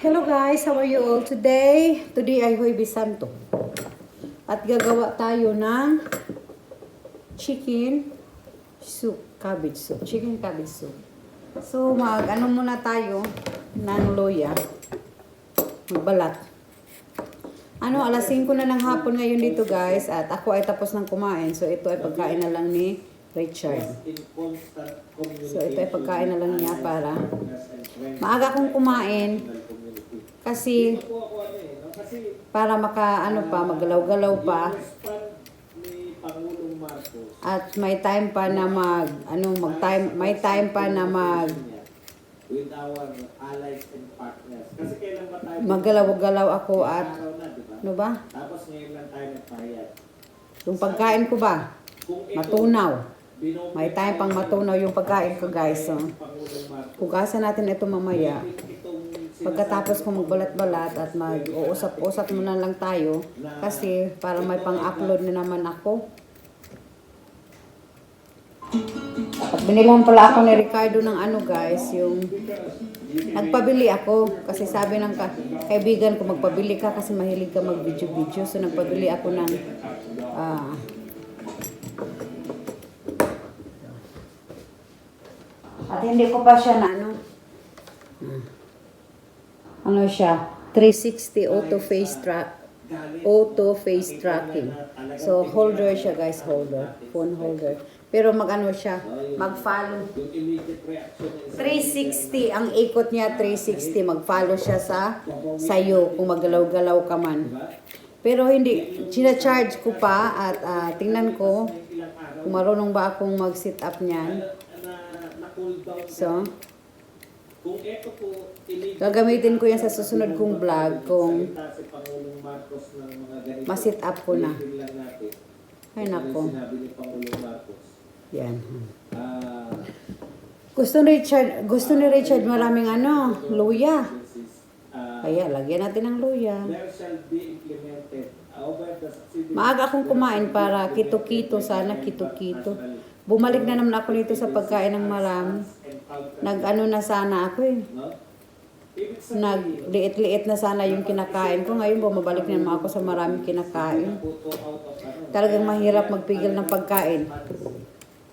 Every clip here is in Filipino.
Hello guys, how are you all today? Today ay Hoy Bisanto. At gagawa tayo ng chicken soup, cabbage soup, chicken cabbage soup. So mag ano muna tayo ng loya. Magbalat. Ano, alas 5 na ng hapon ngayon dito guys at ako ay tapos ng kumain. So ito ay pagkain na lang ni Richard. So ito ay pagkain na lang niya para maaga akong kumain kasi para maka ano pa magalaw-galaw pa. At may time pa na mag ano mag time may time pa na mag with our allies and partners. Kasi kailan ba tayo maggalaw-galaw ako at ano ba? Tapos ngayon lang tayo nagpahayag. yung pagkain ko ba? Matunaw. may time pang matunaw yung pagkain ko guys so Pangulong Marcos, hugasan natin ito mamaya pagkatapos ko magbalat-balat at mag-uusap-usap muna lang tayo kasi para may pang-upload na naman ako At binilhan pala ako ni Ricardo ng ano guys, yung nagpabili ako kasi sabi ng ka- kaibigan ko magpabili ka kasi mahilig ka mag-video-video. So nagpabili ako ng ah, at hindi ko pa siya na ano ano siya 360 auto face track auto face tracking. So holder siya guys, holder, phone holder. Pero mag-ano siya, mag-follow. yung immediate reaction ng isang 360 ang ikot niya 360 mag-follow siya sa sayo kung maggalaw-galaw ka man. Pero hindi sina-charge ko pa at ah, tingnan ko kung marunong ba akong mag-sit up niyan. So, Kung ito po gagamitin ko yan sa susunod kong vlog kung si Pangulong Marcos ng mga ganito. ma-sit up ko na. ulitin lang natin. Ay Ito nako. Sinabi ni Pangulong Marcos. Yan. Ah, Gusto ni Richard, gusto ni Richard maraming ano, luya. this is, ah, Kaya lagyan natin ng luya. there shall be implemented over the subsidy Maaga akong kumain para kito-kito sana, kito-kito. Bumalik na naman ako nito sa pagkain ng marami. Nag-ano na sana ako eh. Nag-liit-liit na sana yung kinakain ko. Ngayon bumabalik na naman ako sa maraming kinakain. Talagang mahirap magpigil ng pagkain.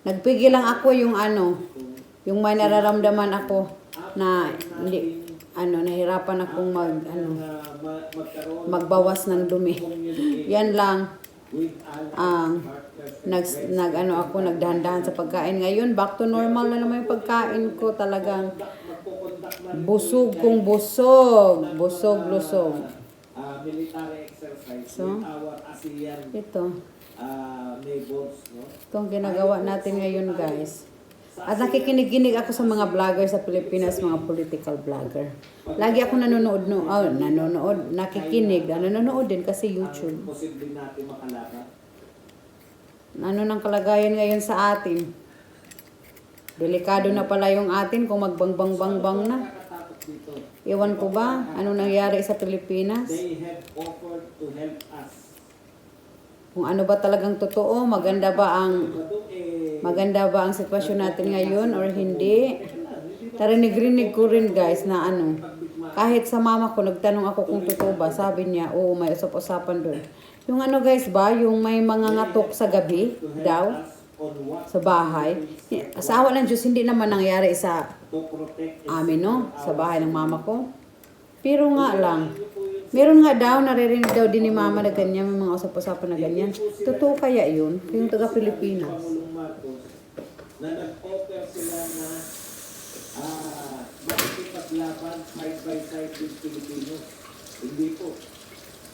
Nagpigil lang ako yung ano, yung may nararamdaman ako na hindi, ano, nahirapan akong mag, ano, magbawas ng dumi. Yan lang. Partners, nag, nag ano ako nagdahan-dahan sa pagkain. Ngayon back to normal na naman yung pagkain ko talagang busog kong busog. Busog lusog. So? ito. Ah, itong ginagawa natin ngayon guys at nakikinig-kinig ako sa mga vlogger sa Pilipinas mga political vlogger lagi ako nanonood no oh, nanonood nakikinig nanonood din kasi YouTube Posible natin makalaban. ano ng kalagayan ngayon sa atin delikado na pala yung atin kung magbangbang-bangbang na. Ewan ko ba, ano nangyari sa Pilipinas? They have offered to help us. Kung ano ba talagang totoo, maganda ba ang eh, maganda ba ang sitwasyon natin ngayon or hindi? Tarinig-rinig ko rin guys na ano, kahit sa mama ko, nagtanong ako kung totoo ba, sabi niya, oo, may usap-usapan doon. Yung ano guys ba, yung may mga ngatok sa gabi daw, sa bahay. Sa awa ng Diyos, hindi naman nangyari sa amin, no? Sa bahay ng mama ko. Pero nga lang, meron nga daw, naririnig daw din ni mama na ganyan, may mga usap-usapan na ganyan. Totoo kaya yun? Yung taga Pilipinas. Pangulong Marcos na nag-offer sila na ah, makikipaglaban side by side with Filipinos. Hindi po.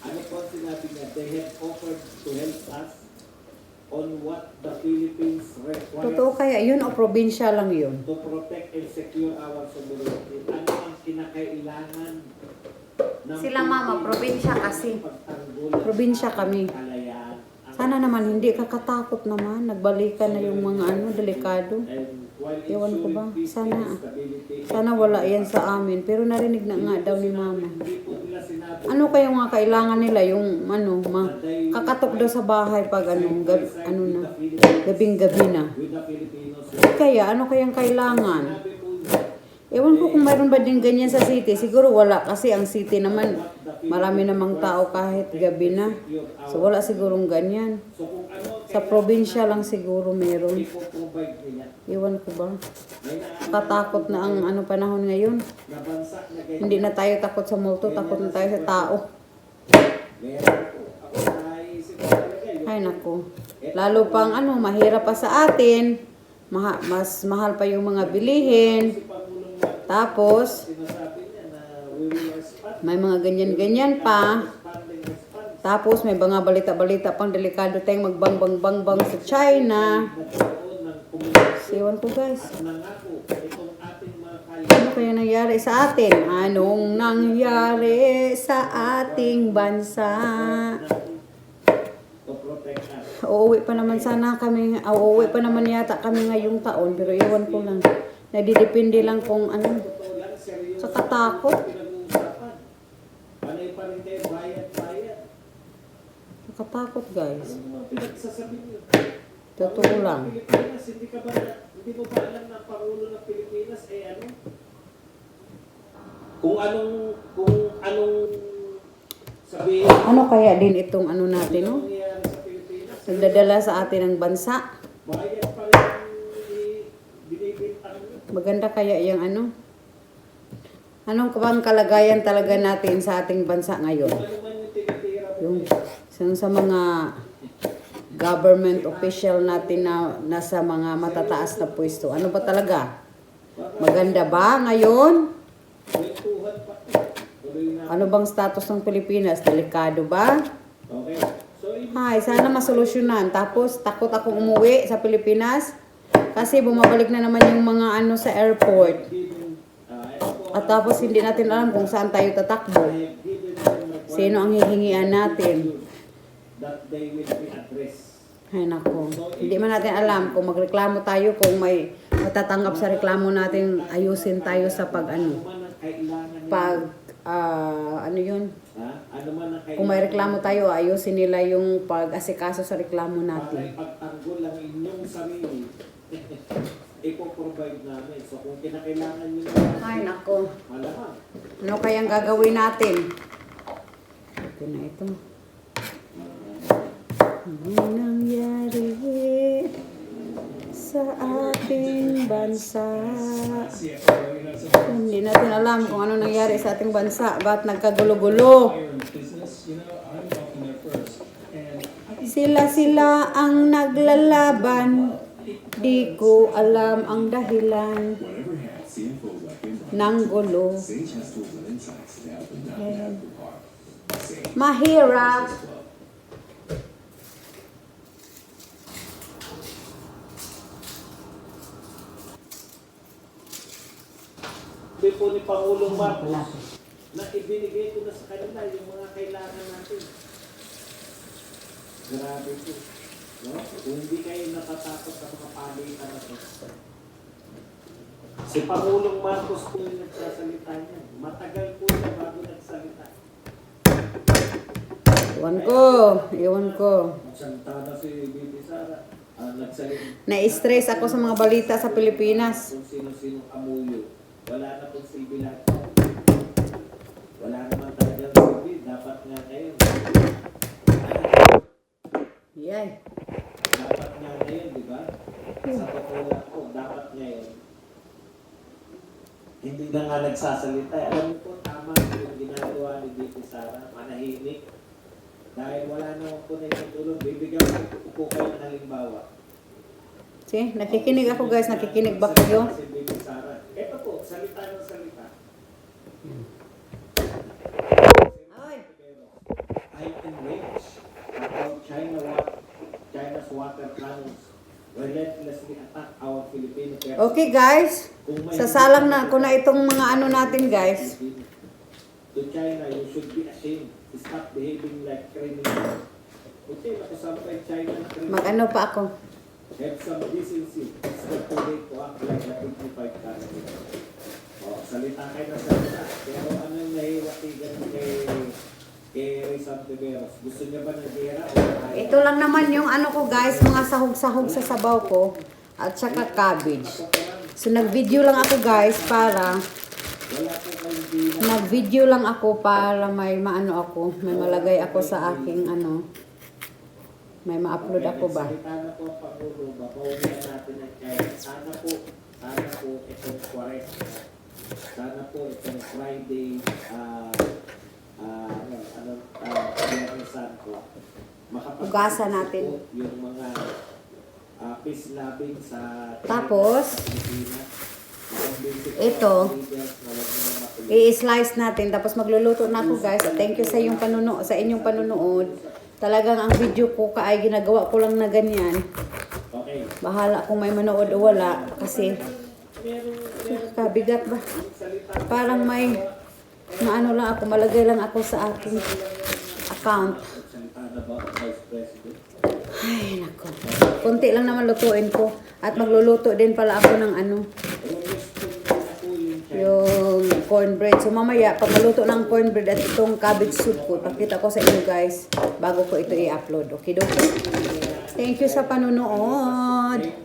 Ano po ang sinabi niya? They have offered to help us on what the Philippines requires Totoo kaya yun o probinsya lang yun? to protect and secure our sovereignty. Ano ang kinakailangan ng Sila, mama, probinsya kasi. Probinsya kami. Sana naman hindi kakatakot naman. Nagbalikan na yung mga ano, delikado. Ewan ko ba? Sana. Sana wala yan sa amin. Pero narinig na nga daw ni mama. Ano kaya mga kailangan nila yung ano, ma, kakatok daw sa bahay pag ano, gab, ano na, gabing gabi na. Kaya ano kayang kailangan? Ewan ko kung mayroon ba din ganyan sa city. Siguro wala kasi ang city naman marami namang tao kahit gabi na. So wala sigurong ganyan. Sa probinsya lang siguro meron. Ewan ko ba. Nakatakot na ang ano panahon ngayon. Hindi na tayo takot sa multo, takot na tayo sa tao. Ay nako. Lalo pang ano, mahirap pa sa atin. Maha, mas mahal pa yung mga bilihin. Tapos, may mga ganyan-ganyan pa. Tapos may mga balita-balita pang delikado tayong magbang-bang-bang-bang sa China. Ewan ko guys. Ano kaya nangyari sa atin? Anong nangyari sa ating bansa? Uuwi pa naman sana kami, uuwi pa naman yata kami ngayong taon, pero iwan ko lang. Nadidepende lang kung ano. Sa katakot. ang pinag-uusapan. Panay pa rin kayo bayad-bayad. Nakatakot guys. Totoo lang. Pilipinas, hindi ka ba, hindi mo ba alam na ang Pangulo ng Pilipinas eh ano? Kung anong, kung anong sabihin, Ano kaya din itong ano natin, no? Nagdadala sa atin bansa. pa rin ang niyo. Maganda kaya yung ano? Anong bang kalagayan talaga natin sa ating bansa ngayon? Kung ano man yung tinitira mo, Yung sa mga government official natin na nasa mga matataas na pwesto. Ano ba talaga? Maganda ba ngayon? Ano bang status ng Pilipinas? Delikado ba? So, Ay, sana masolusyonan. Tapos, takot akong umuwi sa Pilipinas. Kasi bumabalik na naman yung mga ano sa airport. At tapos, hindi natin alam kung saan tayo tatakbo. Sino ang hihingian natin? That they will be addressed. Ay, nako. Hindi man natin alam kung magreklamo tayo, kung may matatanggap sa reklamo natin, ayusin tayo sa pag ano. Ano. Pag, ah, ano yun? Ano Kung may reklamo tayo, ayusin nila yung pag-asikaso sa reklamo natin. ipagtanggol ang inyong sarili, ipoprovide namin. So kung kinakailangan nyo na, Ay, nako. Ano kayang gagawin natin? Ito na ito. Ano nangyari sa ating bansa? Hindi natin alam kung ano nangyari sa ating bansa. Ba't nagkagulo-gulo? Sila-sila ang naglalaban. Di ko alam ang dahilan ng gulo. Sage Sabi po ni Pangulong Marcos na ibinigay ko na sa kanila yung mga kailangan natin. Grabe po. No? Kung hindi kayo natatakot sa mga palitan na to. Si Pangulong Marcos po yung nagsasalita niya. Matagal po siya bago nagsalita. Iwan ko. Iwan ko. Santa na si Bibi Sara. Nagsalita. Na-stress ako sa mga balita sa Pilipinas. Wala na pong silbi lahat. Wala naman talagang silbi. Dapat nga ngayon. Yay. Dapat nga ngayon, di ba? Sa totoo lang po, dapat ngayon. Hindi na nga nagsasalita. Alam mo po, tama yung ginagawa ni Bibi Sara. Manahimik. Dahil wala naman po na itutulong. Bibigyan ko po kayo ng halimbawa. See, nakikinig ako guys. Nakikinig ba kayo? Si Bibi Sara. Ito po, salita ng salita. Ay. I enraged about China China's water cannons relentlessly attack our Filipino. Okay guys. Sasalang na ko na itong mga ano natin guys. To China, you should be ashamed. Stop behaving like criminals. Okay, nakasampay China na criminal. Mag-ano pa ako. Have some decency. It's not too late to act like a 25 country. Oh, salita kayo na salita. Pero ano yung nahiwatigan kay kay Rizal Tiberos? Gusto niya ba ng gera o? Ito lang naman yung ano ko guys. Mga sahog-sahog sa sabaw ko. At saka cabbage. So nag-video lang ako guys para nag-video lang ako para may maano ako, may malagay ako sa aking ano. May ma-upload ako ba? Salita na po ang Pangulo, mapaulihan natin ang China. Sana po, sana po itong Quares. Sana po itong Friday, ah, ah, ano, ano, ah, Biyernes Santo. Hugasan natin. po Yung mga ah, peace loving sa Tapos. Yung ito, i-slice natin tapos magluluto na ako guys. Thank you sa inyong panuno sa inyong panunood. Talagang ang video ko ka ay ginagawa ko lang na ganyan. Okay. Bahala kung may manood o wala kasi kabigat ba? Parang may maano lang ako, malagay lang ako sa aking account. Ay, nako. Kunti lang naman lutuin ko. At magluluto din pala ako ng ano, yung cornbread. So mamaya, pag maluto ng cornbread at itong cabbage soup ko, pakita ko sa inyo guys, bago ko ito i-upload. Okay, doke? Thank you sa panunood.